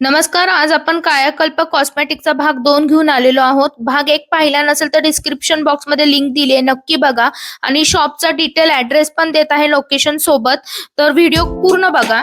नमस्कार आज आपण कायाकल्प कॉस्मेटिकचा भाग दोन घेऊन आलेलो आहोत. भाग एक पाहिला नसेल तर डिस्क्रिप्शन बॉक्समध्ये लिंक दिली आहे. नक्की बघा. आणि शॉपचा डिटेल ऍड्रेस पण देत आहे लोकेशन सोबत. तर व्हिडिओ पूर्ण बघा.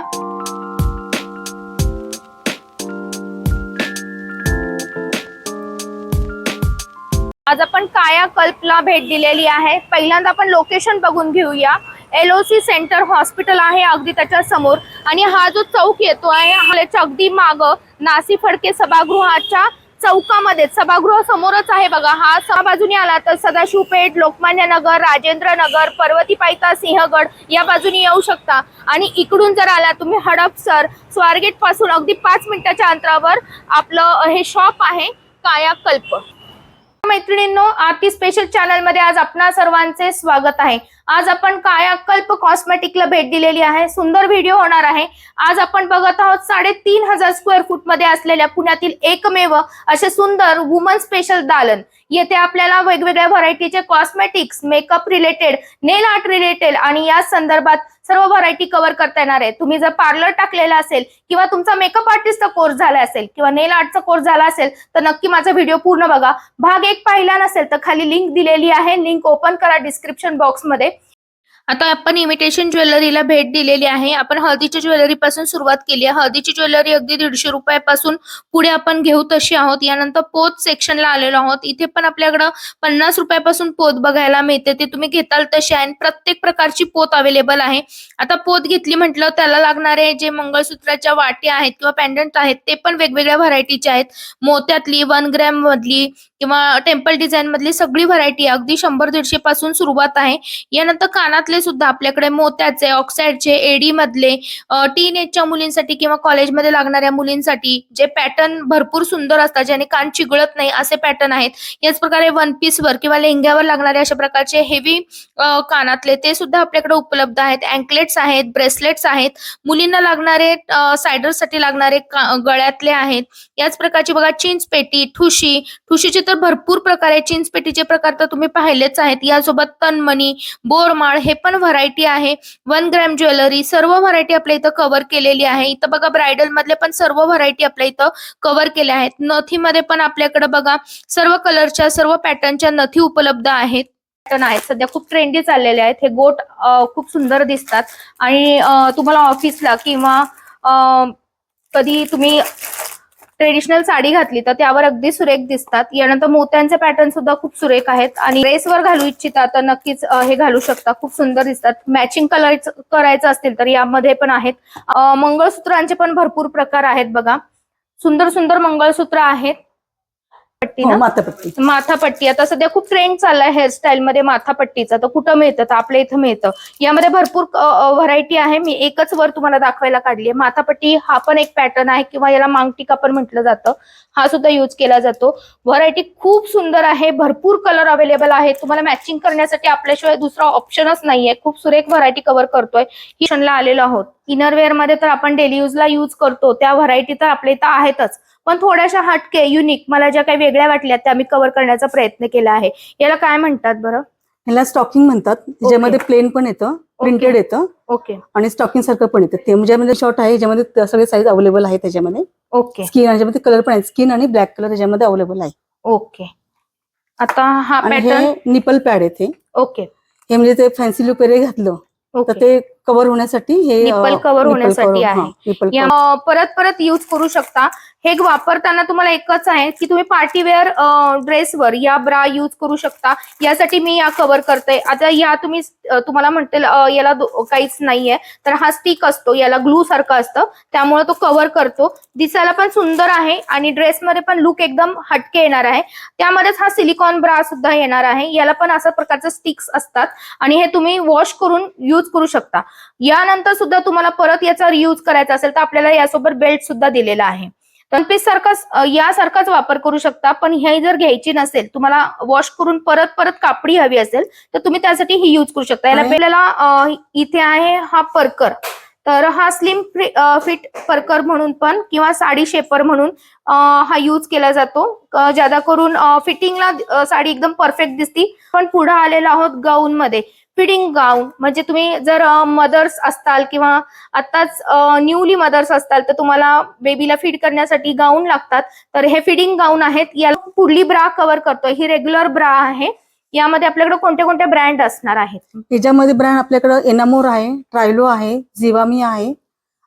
आज आपण कायाकल्पला भेट दिलेली आहे. पहिल्यांदा आपण लोकेशन बघून घेऊया. एलओसी सेंटर हॉस्पिटल आहे अगदी त्याच्यासमोर. आणि हा जो चौक येतो आहे हा अगदी माग नासी फडके सभागृहाच्या चौकामध्ये सभागृह समोरच आहे बघा. हा सहा बाजूने आला तर सदाशिव पेठ लोकमान्य नगर राजेंद्र नगर पर्वती पायता सिंहगड या बाजूने येऊ शकता. आणि इकडून जर आला तुम्ही हडपसर स्वारगेटपासून अगदी पाच मिनिटाच्या अंतरावर आपलं हे शॉप आहे कायाकल्प मैत्रिणींनो आरती स्पेशल चॅनलमध्ये आज आपणा सर्वांचे स्वागत आहे. आज आपण कायाकल्प कॉस्मेटिकला भेट दिलेली आहे. सुंदर व्हिडिओ होणार आहे. आज आपण बघत आहोत साडेतीन हजार स्क्वेअर फूटमध्ये असलेल्या पुण्यातील एकमेव असे सुंदर वुमन स्पेशल दालन. येथे आपल्याला वेगवेगळ्या variety cosmetics makeup related nail art related आणि या संदर्भात सर्व व्हरायटी कव्हर करता येणार आहे. तुम्ही जर पार्लर टाकलेला असेल किंवा तुमचा मेकअप आर्टिस्टचा कोर्स झाला असेल किंवा नेल आर्टचा कोर्स झाला असेल तर नक्की माझा व्हिडिओ पूर्ण बघा. भाग एक पाहिला नसेल तर खाली लिंक दिलेली आहे. लिंक ओपन करा डिस्क्रिप्शन बॉक्समध्ये आता आपण इमिटेशन ज्वेलरीला भेट दिलेली आहे. आपण हळदीच्या ज्वेलरी पासून सुरुवात केली आहे. हळदीची ज्वेलरी अगदी दीडशे रुपयापासून पुढे आपण घेऊ तशी आहोत. यानंतर पोत सेक्शनला आलेलो आहोत. इथे पण आपल्याकडं पन्नास रुपयापासून पोत बघायला मिळते. ते तुम्ही घेताल तशी आहे आणि प्रत्येक प्रकारची पोत अवेलेबल आहे. आता पोत घेतली म्हटलं त्याला लागणारे जे मंगळसूत्राच्या वाट्या आहेत किंवा पॅन्डंट आहेत ते पण वेगवेगळ्या व्हरायटीचे आहेत. मोत्यातली वन ग्रॅम मधली किंवा टेम्पल डिझाईन मधली सगळी व्हरायटी अगदी शंभर दीडशे पासून सुरुवात आहे. यानंतर कानातले सुद्धा आपल्याकडे मोत्याचे ऑक्साईडचे एडी मधले टीन एजच्या मुलींसाठी किंवा कॉलेजमध्ये लागणाऱ्या मुलींसाठी जे पॅटर्न भरपूर सुंदर असतात ज्याने कान चिघळत नाही असे पॅटर्न आहेत. याच प्रकारे वन पीस वर किंवा लेहंग्यावर लागणारे अशा प्रकारचे हेवी कानातले ते सुद्धा आपल्याकडे उपलब्ध आहेत. अँकलेट्स आहेत ब्रेसलेट्स आहेत. मुलींना लागणारे सायडरसाठी लागणारे गळ्यातले आहेत. याच प्रकारची बघा चिंच पेटी ठुशी ठुशीचे तर भरपूर प्रकार आहेत पेटीचे प्रकार तर तुम्ही पाहिलेच आहेत. यासोबत तनमणी बोरमाळ हे पण व्हरायटी आहे. वन ग्रॅम ज्वेलरी सर्व व्हरायटी आपल्या इथं कव्हर केलेली आहे. इथं बघा ब्रायडल मधले पण सर्व व्हरायटी आपल्या इथं कव्हर केल्या आहेत. नथीमध्ये पण आपल्याकडे बघा सर्व कलरच्या सर्व पॅटर्नच्या नथी उपलब्ध आहेत. पॅटर्न आहेत. सध्या खूप ट्रेंडी चाललेले आहेत. हे गोट खूप सुंदर दिसतात. आणि तुम्हाला ऑफिसला किंवा कधी तुम्ही ट्रेडिशनल साडी घातली तर त्यावर अगदी सुरेख दिसतात. यानंतर मोत्यांचे पॅटर्न सुद्धा खूप सुरेख आहेत. आणि ड्रेसवर घालू इच्छिता तर नक्कीच हे घालू शकता. खूप सुंदर दिसतात. मॅचिंग कलर करायचं असतील तर यामध्ये पण आहेत. मंगळसूत्रांचे पण भरपूर प्रकार आहेत बघा. सुंदर सुंदर मंगळसूत्र आहेत. पट्टी ना? माथापट्टी. माथापट्टी. आता सध्या खूप ट्रेंड चाललाय हेअरस्टाईल मध्ये माथापट्टीचा. तर कुठं मिळतं? तर आपल्या इथं मिळतं. यामध्ये भरपूर व्हरायटी आहे. मी एकच वर तुम्हाला दाखवायला काढली आहे. माथापट्टी हा पण एक पॅटर्न आहे किंवा याला मांगटिका पण म्हटलं जातं. हा सुद्धा युज केला जातो. व्हरायटी खूप सुंदर आहे. भरपूर कलर अवेलेबल आहे तुम्हाला मॅचिंग करण्यासाठी आपल्याशिवाय दुसरा ऑप्शनच नाहीये. खूप सुरेख व्हरायटी कव्हर करतोय. ही आलेलो आहोत. इनरवेअरमध्ये तर आपण डेली युजला युज करतो. त्या व्हरायटी तर आपल्या इथं आहेतच. पण थोड्याशा हटके युनिक मला ज्या काही वेगळ्या वाटल्या त्या मी कव्हर करण्याचा प्रयत्न केला आहे. याला काय म्हणतात बरं? ह्याला स्टॉकिंग म्हणतात ज्यामध्ये प्लेन पण येतं प्रिंटेड येतं ओके आणि स्टॉकिंग सारखं पण येतं. ते म्हणजे शॉर्ट आहे ज्यामध्ये सगळे साईज अवेलेबल आहे त्याच्यामध्ये. ओके स्किन याच्यामध्ये कलर पण आहे. स्किन आणि ब्लॅक कलर त्याच्यामध्ये अवेलेबल आहे. ओके आता हा पॅटर्न निपल पॅड येते ओके हे म्हणजे ते फॅन्सी लुक वगैरे घातलं तर ते कव्हर होण्यासाठी हे Nipple cover होण्यासाठी आहे. परत परत युज करू शकता. हे वापरताना तुम्हाला एकच आहे की तुम्ही पार्टीवेअर ड्रेसवर या ब्रा युज करू शकता. यासाठी मी या कव्हर करते. आता या तुम्ही तुम्हाला म्हणते याला काहीच नाहीये. तर हा स्टिक असतो. याला ग्लू सारखा असतं. त्यामुळे तो कव्हर करतो. दिसायला पण सुंदर आहे आणि ड्रेसमध्ये पण लुक एकदम हटके येणार आहे. त्यामध्येच हा सिलिकॉन ब्रा सुद्धा येणार आहे. याला पण अशा प्रकारचे स्टिक्स असतात आणि हे तुम्ही वॉश करून युज करू शकता. यानंतर सुद्धा तुम्हाला परत याचा रियूज करायचा असेल तर आपल्याला यासोबत बेल्ट सुद्धा दिलेला आहे. वन पीस सारखाच यासारखाच वापर करू शकता. पण हे जर घ्यायची नसेल तुम्हाला वॉश करून परत परत कापडी हवी असेल तर तुम्ही त्यासाठी ही युज करू शकता. याला अं, इथे आहे हा परकर. तर हा स्लिम फिट परकर म्हणून पण किंवा साडी शेपर म्हणून हा यूज केला जातो. ज्यादा करून फिटिंगला साडी एकदम परफेक्ट दिसती. पण पुढे आलेलो आहोत गाऊन मध्ये. फिडिंग गाऊन म्हणजे तुम्ही जर मदर्स असताल किंवा आताच न्यूली मदर्स असताल तर तुम्हाला बेबीला फीड करण्यासाठी गाऊन लागतात. तर हे फिडिंग गाऊन आहेत. याला पुढली ब्रा कव्हर करतोय. ही रेग्युलर ब्रा आहे. यामध्ये आपल्याकडे कोणते कोणते ब्रँड असणार आहेत? याच्यामध्ये ब्रँड आपल्याकडे एनामोर आहे ट्रायलो आहे जिवामी आहे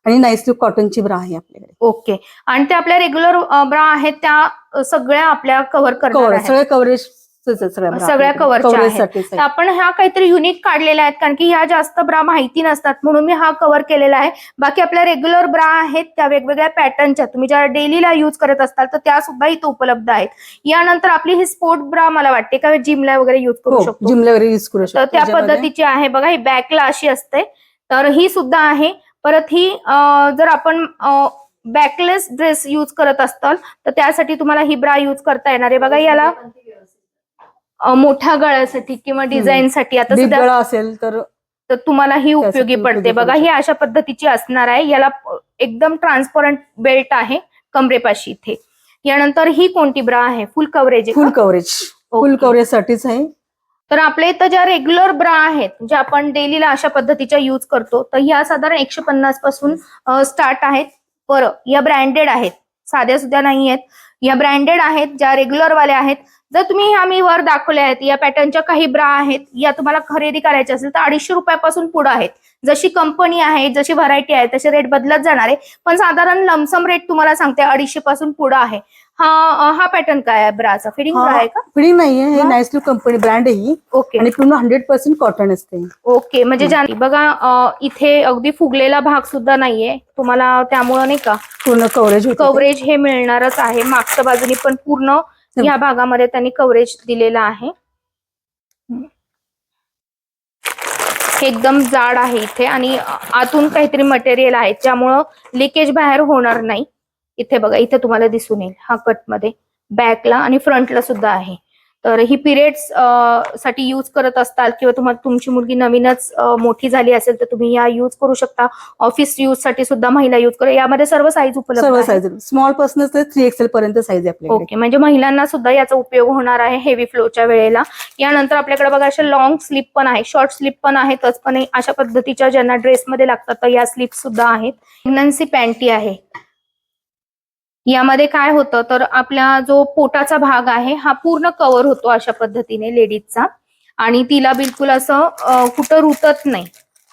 आणि नाईसलिप कॉटनची ब्रा आहे आपल्याकडे. ओके. आणि त्या आपल्या रेग्युलर ब्रा आहेत त्या सगळ्या आपल्या कव्हर करणार कव्हर आहेत. सगळे कव्हरेज सगळ्या आहे. आपण ह्या काहीतरी युनिक काढलेल्या आहेत कारण की ह्या जास्त ब्रा माहिती नसतात म्हणून मी हा कव्हर केलेला आहे. बाकी आपल्या रेग्युलर ब्रा आहेत त्या वेगवेगळ्या पॅटर्नच्या तुम्ही ज्या डेलीला युज करत असताल तर त्या सुद्धा इथे उपलब्ध आहेत. यानंतर आपली ही स्पोर्ट ब्रा मला वाटते का जिमला वगैरे युज करू हो शकतो? जिमला वगैरे युज करू शकतो. त्या. पद्धतीची आहे. बघा ही बॅकला अशी असते. तर ही सुद्धा आहे. परत ही जर आपण बॅकलेस ड्रेस यूज करत असताल तर त्यासाठी तुम्हाला ही ब्रा यूज करता येणार आहे. बघा याला मोठ्या गळ्यासाठी किंवा डिझाईनसाठी. आता सध्या गळा असेल तर तर तुम्हाला ही उपयोगी उपयोगी पडते. बघा ही अशा पद्धतीची असणार आहे. याला एकदम ट्रान्सपरंट बेल्ट आहे कमरेपाशी इथे. यानंतर ही कोणती ब्रा आहे? Full coverage full coverage full. Coverage साठीच आहे. तर आपल्या इथं ज्या रेग्युलर ब्रा आहेत ज्या आपण डेलीला अशा पद्धतीच्या यूज करतो तर ह्या साधारण एकशे पन्नासपासून स्टार्ट आहेत. बरं या ब्रँडेड आहेत. साध्या सुद्धा नाही आहेत या ब्रँडेड आहेत ज्या रेग्युलर वाल्या आहेत जर तुम्ही ह्या मी वर दाखवल्या आहेत या पॅटर्नच्या काही ब्रा आहेत या तुम्हाला खरेदी करायच्या असेल तर अडीचशे रुपयापासून पुढे आहेत. जशी कंपनी आहे जशी व्हरायटी आहे तसे रेट बदलत जाणार आहे. पण साधारण लमसम रेट तुम्हाला सांगते अडीचशे पासून पुढे आहे. हा हा पॅटर्न काय आहे ब्राचा फिडिंग ब्रा आहे का? फिडिंग नाहीये हे? नाईसलिप कंपनी ब्रँड आहे ओके आणि पूर्ण हंड्रेड पर्सेंट कॉटन असते. ओके म्हणजे ज्या बघा इथे अगदी फुगलेला भाग सुद्धा नाहीये. तुम्हाला त्यामुळं नाही का? पूर्ण कव्हरेज कव्हरेज हे मिळणारच आहे. मागच्या बाजूनी पण पूर्ण ह्या भागामध्ये त्यांनी कव्हरेज दिलेलं आहे. हे एकदम जाड आहे इथे आणि आतून काहीतरी मटेरियल आहे त्यामुळं लिकेज बाहेर होणार नाही. इथे बघा इथे तुम्हाला दिसून येईल हा कटमध्ये बॅकला आणि फ्रंटला सुद्धा आहे. तर ही पिरियड्ससाठी यूज करत असताल किंवा तुम्हाला तुमची मुलगी नवीनच मोठी झाली असेल तर तुम्ही या यूज करू शकता. ऑफिस यूजसाठी सुद्धा महिला यूज करू. यामध्ये सर्व साईज उपलब्ध. साईज स्मॉलपासून ते थ्री एक्सेल पर्यंत साईज आहे ओके म्हणजे महिलांना सुद्धा याचा उपयोग होणार आहे हेवी फ्लोच्या वेळेला. यानंतर आपल्याकडे बघा अशा लॉंग स्लीप पण आहे शॉर्ट स्लीप पण आहेतच पण अशा पद्धतीच्या ज्यांना ड्रेसमध्ये लागतात तर या स्लीप सुद्धा आहेत. प्रेग्नन्सी पॅन्टी आहे. यामध्ये काय होतं? तर आपला जो पोटाचा भाग आहे हा पूर्ण कव्हर होतो अशा पद्धतीने लेडीजचा आणि तिला बिलकुल असं कुठं रुतत नाही.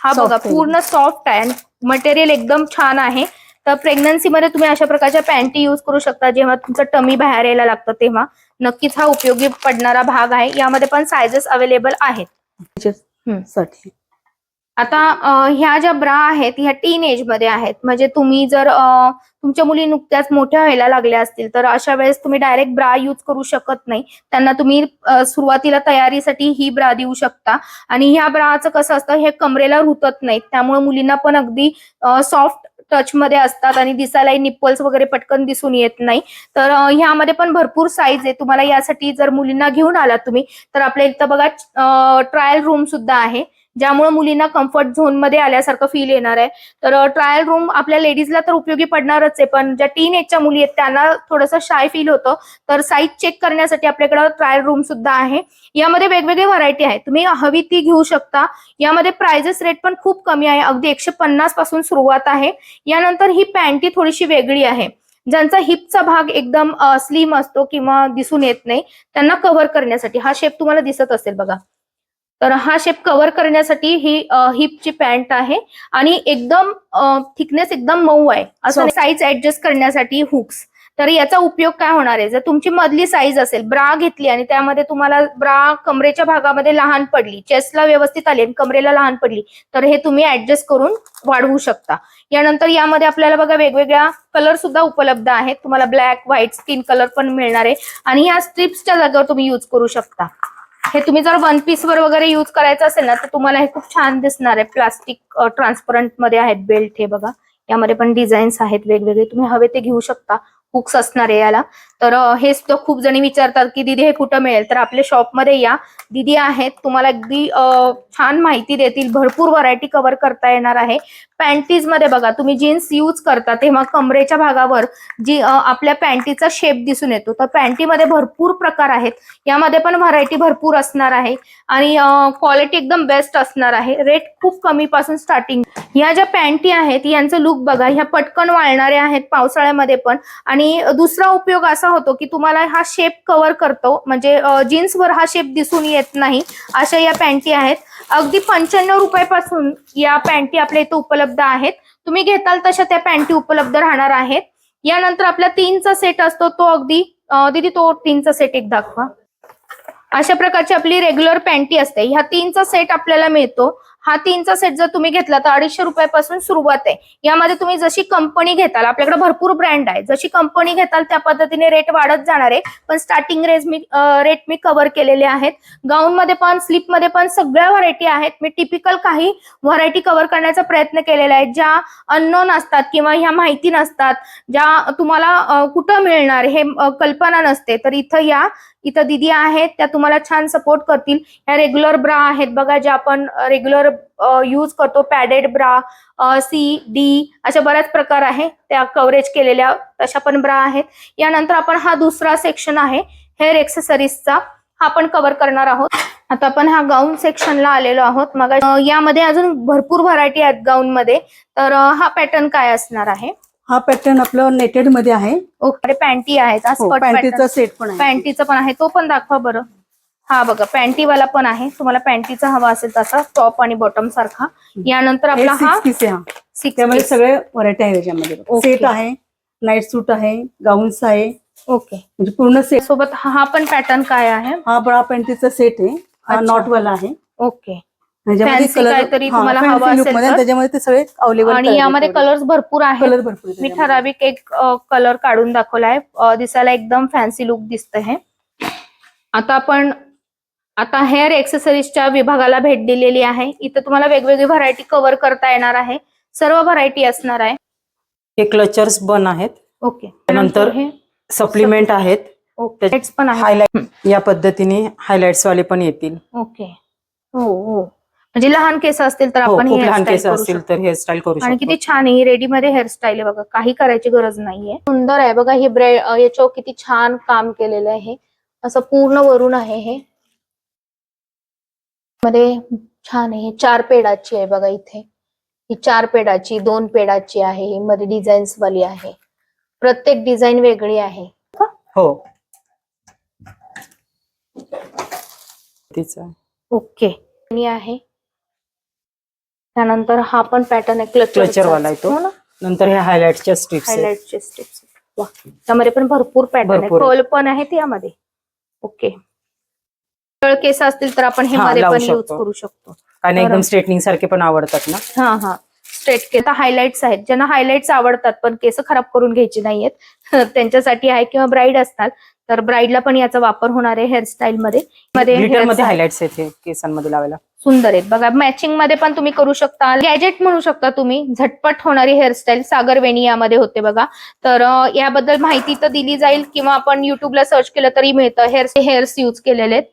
हा बघा. पूर्ण सॉफ्ट आहे. मटेरियल एकदम छान आहे. तर प्रेग्नन्सीमध्ये तुम्ही अशा प्रकारच्या पॅन्टी यूज करू शकता. जेव्हा तुमचं टमी बाहेर यायला लागतं तेव्हा नक्कीच हा उपयोगी पडणारा भाग आहे. यामध्ये पण सायझेस अवेलेबल आहेत. आता ह्या ज्या ब्रा आहेत ह्या टीन एजमध्ये आहेत म्हणजे तुम्ही जर तुमच्या मुली नुकत्याच मोठ्या व्हायला लागल्या असतील तर अशा वेळेस तुम्ही डायरेक्ट ब्रा यूज करू शकत नाही. त्यांना तुम्ही सुरुवातीला तयारीसाठी ही ब्रा देऊ शकता. आणि ह्या ब्राचं कसं असतं हे कमरेला रुतत नाहीत. त्यामुळे मुलींना पण अगदी सॉफ्ट टच मध्ये असतात आणि दिसायलाही निप्पल्स वगैरे पटकन दिसून येत नाही. तर ह्यामध्ये पण भरपूर साईज आहे. तुम्हाला यासाठी जर मुलींना घेऊन आलात तुम्ही तर आपल्या इथं बघा ट्रायल रूम सुद्धा आहे. ज्यामुळे मुलींना कम्फर्ट झोनमध्ये आल्यासारखं फील येणार आहे. तर ट्रायल रूम आपल्या लेडीजला तर उपयोगी पडणारच आहे पण ज्या टीन एजच्या मुली आहेत त्यांना थोडंसं शाय फील होतं. तर साईज चेक करण्यासाठी आपल्याकडे ट्रायल रूम सुद्धा आहे. यामध्ये वेगवेगळी व्हरायटी आहे. तुम्ही हवी ती घेऊ शकता. यामध्ये प्राइजेस रेट पण खूप कमी आहे. अगदी एकशे पन्नासपासून सुरुवात आहे. यानंतर ही पॅन्टी थोडीशी वेगळी आहे. ज्यांचा हिपचा भाग एकदम स्लिम असतो किंवा दिसून येत नाही त्यांना कव्हर करण्यासाठी. हा शेप तुम्हाला दिसत असेल बघा. तर हा शेप कव्हर करण्यासाठी ही हिपची पॅन्ट आहे. आणि एकदम थिकनेस एकदम मऊ आहे. असं. साईज ऍडजस्ट करण्यासाठी हुक्स तर याचा उपयोग काय होणार आहे? जर तुमची मधली साईज असेल ब्रा घेतली आणि त्यामध्ये तुम्हाला ब्रा कमरेच्या भागामध्ये लहान पडली चेस्टला व्यवस्थित आली आणि कमरेला लहान पडली तर हे तुम्ही ऍडजस्ट करून वाढवू शकता. यानंतर यामध्ये आपल्याला बघा वेगवेगळ्या कलर सुद्धा उपलब्ध आहेत. तुम्हाला ब्लॅक व्हाईट स्किन कलर पण मिळणार आहे. आणि या स्ट्रिप्सच्या जागेवर तुम्ही युज करू शकता. हे तुम्ही जर वन पीस वर वगैरे युज करायचं असेल ना तर तुम्हाला हे खूप छान दिसणार आहे. प्लास्टिक ट्रान्सपरंटमध्ये आहेत बेल्ट हे बघा. यामध्ये पण डिझाईन्स आहेत वेगवेगळे. तुम्ही हवे ते घेऊ शकता. हुक्स असणार आहे याला. तर हे सुद्धा खूप जणी विचारतात की दिदी हे कुठं मिळेल? तर आपल्या शॉपमध्ये या. दिदी आहेत. तुम्हाला अगदी छान माहिती देतील. भरपूर व्हरायटी कव्हर करता येणार आहे. पॅन्टीजमध्ये बघा तुम्ही जीन्स यूज करता तेव्हा कमरेच्या भागावर जी आपल्या पॅन्टीचा शेप दिसून येतो. तर पॅन्टीमध्ये भरपूर प्रकार आहेत. यामध्ये पण व्हरायटी भरपूर असणार आहे. आणि क्वालिटी एकदम बेस्ट असणार आहे. रेट खूप कमी पासून स्टार्टिंग या ज्या पॅन्टी आहेत यांचं लुक बघा ह्या पटकन वाळणाऱ्या आहेत पावसाळ्यामध्ये पण. आणि दुसरा उपयोग असा होतो की तुम्हाला हा शेप कव्हर करतो. म्हणजे जीन्सवर हा शेप दिसून येत नाही अशा या पॅन्टी आहेत. अगदी पंच्याण्णव रुपयापासून या पॅन्टी आपल्या इथे उपलब्ध आहेत. तुम्ही घेताल तशा त्या पॅन्टी उपलब्ध राहणार आहेत. यानंतर आपला तीनचा सेट असतो तो अगदी दीदी तो तीनचा सेट एक दाखवा. अशा प्रकारची आपली रेग्युलर पॅन्टी असते. ह्या तीनचा सेट आपल्याला मिळतो. हा तीनचा सेट जर तुम्ही घेतला तर अडीचशे रुपयापासून सुरुवात आहे. यामध्ये तुम्ही जशी कंपनी घेताल आपल्याकडे भरपूर ब्रँड आहे. जशी कंपनी घेताल त्या पद्धतीने रेट वाढत जाणार आहे. पण स्टार्टिंग रेट मी रेट मी कव्हर केलेले आहेत. गाऊन मध्ये पण स्लीपमध्ये पण सगळ्या व्हरायटी आहेत. मी टिपिकल काही व्हरायटी कव्हर करण्याचा प्रयत्न केलेला आहे. ज्या अननोन असतात किंवा ह्या माहिती नसतात ज्या तुम्हाला कुठं मिळणार हे कल्पना नसते तर इथं या इथं दिदी आहेत त्या तुम्हाला छान सपोर्ट करतील. ह्या रेग्युलर ब्रा आहेत बघा ज्या आपण रेग्युलर यूज करतो पॅडेड ब्रा सी डी अशा बऱ्याच प्रकार आहे. त्या कव्हरेज केलेल्या तशा पण ब्रा आहेत. यानंतर आपण हा दुसरा सेक्शन आहे हेअर एक्सेसरीजचा हा आपण कव्हर करणार आहोत. आता आपण हा गाऊन सेक्शनला आलेलो आहोत. मग यामध्ये अजून भरपूर व्हरायटी आहेत गाऊन मध्ये. तर हा पॅटर्न काय असणार आहे? हा पॅटर्न आपलं नेटेडमध्ये आहे. ओके पॅन्टी आहेत हो, पॅन्टीचा सेट पण आहे. पॅन्टीचं पण आहे. तो पण दाखवा बरं. हा बघा पॅन्टीवाला पण आहे. तुम्हाला पॅन्टीचा हवा असेल तसा टॉप आणि बॉटम सारखा. यानंतर हे आपला हा आहे हा. त्यामध्ये सगळे व्हरायटी आहे त्याच्यामध्ये ओके. सेट आहे नाईट सूट आहे गाऊन्स आहे. ओके म्हणजे पूर्ण सेट सोबत हा हा पण पॅटर्न काय आहे? हा बरा पॅन्टीचा सेट आहे. हा अच्छा. नॉट वाला आहे. ओके ह्याच्यामध्ये Fancy काहीतरी तुम्हाला हवं असेल तर. त्याच्यामध्ये ते सगळे अवेलेबल आणि यामध्ये कलर्स भरपूर आहेत. कलर भरपूर आहे मी त्याच्यामध्ये. ठराविक एक कलर काढून दाखवलाय अ, दिसायला एकदम फॅन्सी लुक दिसत आहे आता आपण आता हेअर एक्सेसरीजच्या विभागाला भेट दिलेली आहे. इथं तुम्हाला वेगवेगळी व्हरायटी कव्हर करता येणार आहे. सर्व व्हरायटी असणार आहे. हे क्लचर्स बन आहेत. ओके. त्यानंतर हे सप्लिमेंट आहेत. ओके. Lights पण आहे हायलाइट या पद्धतीने हायलाइट्स वाले पण येतील. ओके. हो हो. म्हणजे लहान केस असतील तर हो आपण खूप हे लहान hairstyle केस करू असतील शकतो. तर हेअरस्टाईल करू आणि शकतो. किती छान आहे रेडी मध्ये हेअरस्टाईल आहे बघा काही करायची गरज नाहीये. सुंदर आहे बघा हे ब्रेड याच्यावर किती छान काम केलेलं आहे. असं पूर्ण वरून आहे हे. मध्ये छान आहे चार पेडाची आहे बघा इथे. ही चार पेडाची दोन पेडाची आहे ही मध्ये डिझाईन्स वाली आहे. प्रत्येक डिझाईन वेगळी आहे. हो. तीच. ओके. आणि आहे. त्यानंतर हा पण पॅटर्न आहे क्लचर वाला आहे तो. नंतर हे हायलाइटच्या स्ट्रिप्स आहेत. हायलाइटचे स्टेप्स वा त्यामध्ये पण भरपूर पॅटर्न आहे. कर्ल पण आहेत यामध्ये. ओके कर्ल केस असतील तर आपण हे हा, मध्ये पण यूज. करू शकतो. कारण बरं. एकदम स्ट्रेटनिंग सारखे पण आवडतात ना? हा हा. स्ट्रेट केस. हायलाइट्स आहेत. ज्यांना हायलाइट्स आवडतात पण केस खराब करून घ्यायची नाहीयेत त्यांच्यासाठी आहे किंवा ब्राईड असतात तर ब्राईडला पण याचा वापर होणार आहे हेअरस्टाईल मध्ये. हायलाइट्स आहेत केसांमध्ये लावायला. सुंदर आहेत. बघा मॅचिंगमध्ये पण तुम्ही करू शकता. गॅजेट म्हणू शकता तुम्ही. झटपट होणारी हेअरस्टाईल सागर वेणी यामध्ये होते बघा. तर याबद्दल माहिती तर दिली जाईल किंवा आपण युट्यूबला सर्च केलं तरी मिळतं. हेअर हेअर्स यूज केलेले आहेत.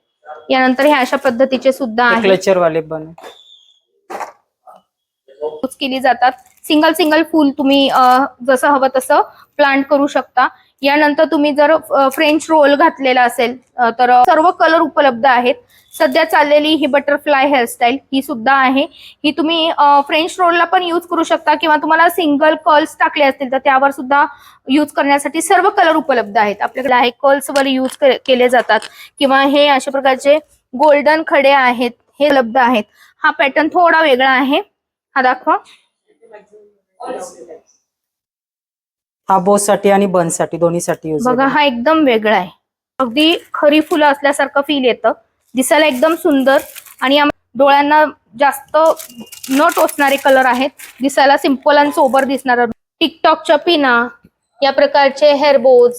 यानंतर हे अशा पद्धतीचे सुद्धा क्लचर वाले यूज केली जातात. सिंगल सिंगल फूल तुम्ही जसं हवं तसं प्लांट करू शकता. यानंतर तुम्ही जर फ्रेंच रोल घातलेला असेल तर सर्व कलर उपलब्ध आहेत. सध्या चाललेली ही बटरफ्लाय हेअरस्टाईल ही सुद्धा आहे. ही तुम्ही फ्रेंच रोलला पण यूज करू शकता किंवा तुम्हाला सिंगल कर्ल्स टाकले असतील तर त्यावर सुद्धा यूज करण्यासाठी सर्व कलर उपलब्ध आहेत. आपल्याकडे आहे कर्ल्स वर यूज केले जातात. किंवा हे अशा प्रकारचे गोल्डन खडे आहेत हे उपलब्ध आहेत. हा पॅटर्न थोडा वेगळा आहे. हा दाखवा. हा बोस साठी आणि बनसाठी दोन्हीसाठी यूज बघा हा एकदम वेगळा आहे. अगदी खरी फुलं असल्यासारखं फील येतं. दिसायला एकदम सुंदर आणि डोळ्यांना जास्त न टोचणारे कलर आहेत. दिसायला सिंपल आणि सोबर दिसणार टिकटॉकच्या पिना या प्रकारचे हेअर बोज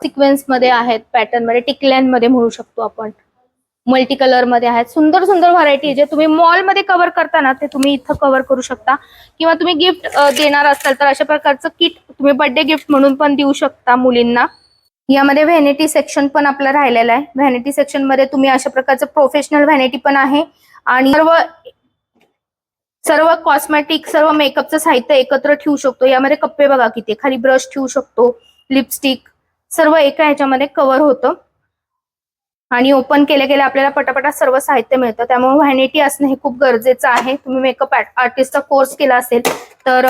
सिक्वेन्समध्ये आहेत पॅटर्नमध्ये टिकल्यांमध्ये म्हणू शकतो आपण. मल्टी कलरमध्ये आहेत. सुंदर सुंदर व्हरायटी जे तुम्ही मॉलमध्ये कव्हर करता ना ते तुम्ही इथं कव्हर करू शकता. किंवा तुम्ही गिफ्ट देणार असाल तर अशा प्रकारचं किट तुम्ही बर्थडे गिफ्ट म्हणून पण देऊ शकता मुलींना. यामध्ये व्हॅनिटी सेक्शन पण आपलं राहिलेलं आहे. व्हॅनिटी सेक्शनमध्ये तुम्ही अशा प्रकारचं प्रोफेशनल व्हॅनिटी पण आहे. आणि सर्व सर्व कॉस्मेटिक सर्व मेकअपचं साहित्य एकत्र ठेवू शकतो. यामध्ये कप्पे बघा किती खाली ब्रश ठेवू शकतो. लिपस्टिक सर्व एका ह्याच्यामध्ये कव्हर होतं. आणि ओपन केले गेले आपल्याला पटापटा सर्व साहित्य मिळतं. त्यामुळे व्हॅनिटी असणं हे खूप गरजेचं आहे. तुम्ही मेकअप आर्टिस्टचा कोर्स केला असेल तर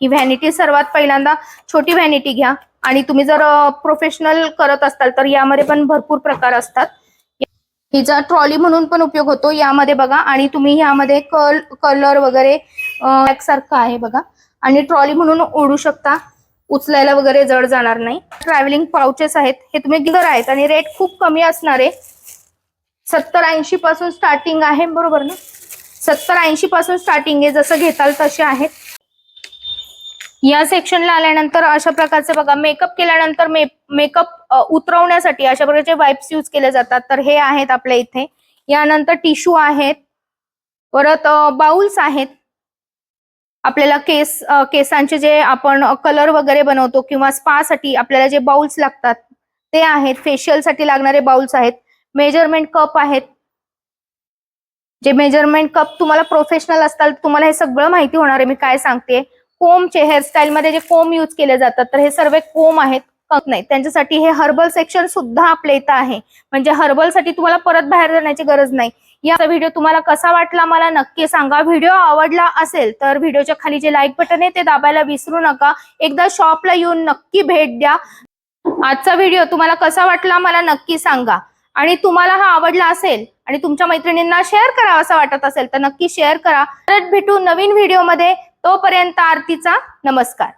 ही व्हॅनिटी सर्वात पहिल्यांदा छोटी व्हॅनिटी घ्या. आणि तुम्ही जर प्रोफेशनल करत असाल तर यामध्ये पण भरपूर प्रकार असतात. हिचा ट्रॉली म्हणून पण उपयोग होतो यामध्ये बघा. आणि तुम्ही यामध्ये कल कलर वगैरे सारखं आहे बघा. आणि ट्रॉली म्हणून ओढू शकता. उचलायला वगैरे जड जाणार नाही. ट्रॅव्हलिंग पाउचेस आहेत हे तुम्ही गिगर आहेत आणि रेट खूप कमी असणार आहे. सत्तर ऐंशी पासून स्टार्टिंग आहे बरोबर ना? सत्तर ऐंशी पासून स्टार्टिंग आहे जसं घेताल तसे आहेत. या सेक्शनला आल्यानंतर अशा प्रकारचे बघा मेकअप केल्यानंतर मे मेकअप उतरवण्यासाठी अशा प्रकारचे वाईप्स यूज केले जातात. तर हे आहेत आपल्या इथे. यानंतर टिश्यू आहेत. परत बाउल्स आहेत. आपल्याला केस केसांचे जे आपण कलर वगैरे बनवतो किंवा स्पा साठी आपल्याला जे बाउल्स लागतात ते आहेत. फेशियलसाठी लागणारे बाउल्स आहेत. मेजरमेंट कप आहेत. जे मेजरमेंट कप तुम्हाला प्रोफेशनल असताल तुम्हाला हे सगळं माहिती होणार आहे. मी काय सांगते कोमचे हेअरस्टाईलमध्ये जे कोम यूज केले जातात तर हे सर्व कोम आहेत. नाही. त्यांच्यासाठी हे हर्बल सेक्शन सुद्धा आपल्या इथं आहे. म्हणजे हर्बलसाठी तुम्हाला परत बाहेर जाण्याची गरज नाही. याचा व्हिडिओ तुम्हाला कसा वाटला मला नक्की सांगा. व्हिडिओ आवडला असेल तर व्हिडिओच्या खाली जे लाईक बटन आहे ते दाबायला विसरू नका. एकदा शॉपला येऊन नक्की भेट द्या. आजचा व्हिडिओ तुम्हाला कसा वाटला मला नक्की सांगा. आणि तुम्हाला हा आवडला असेल आणि तुमच्या मैत्रिणींना शेअर करा असं वाटत असेल तर नक्की शेअर करा. परत भेटू नवीन व्हिडिओमध्ये तोपर्यंत आरतीचा नमस्कार.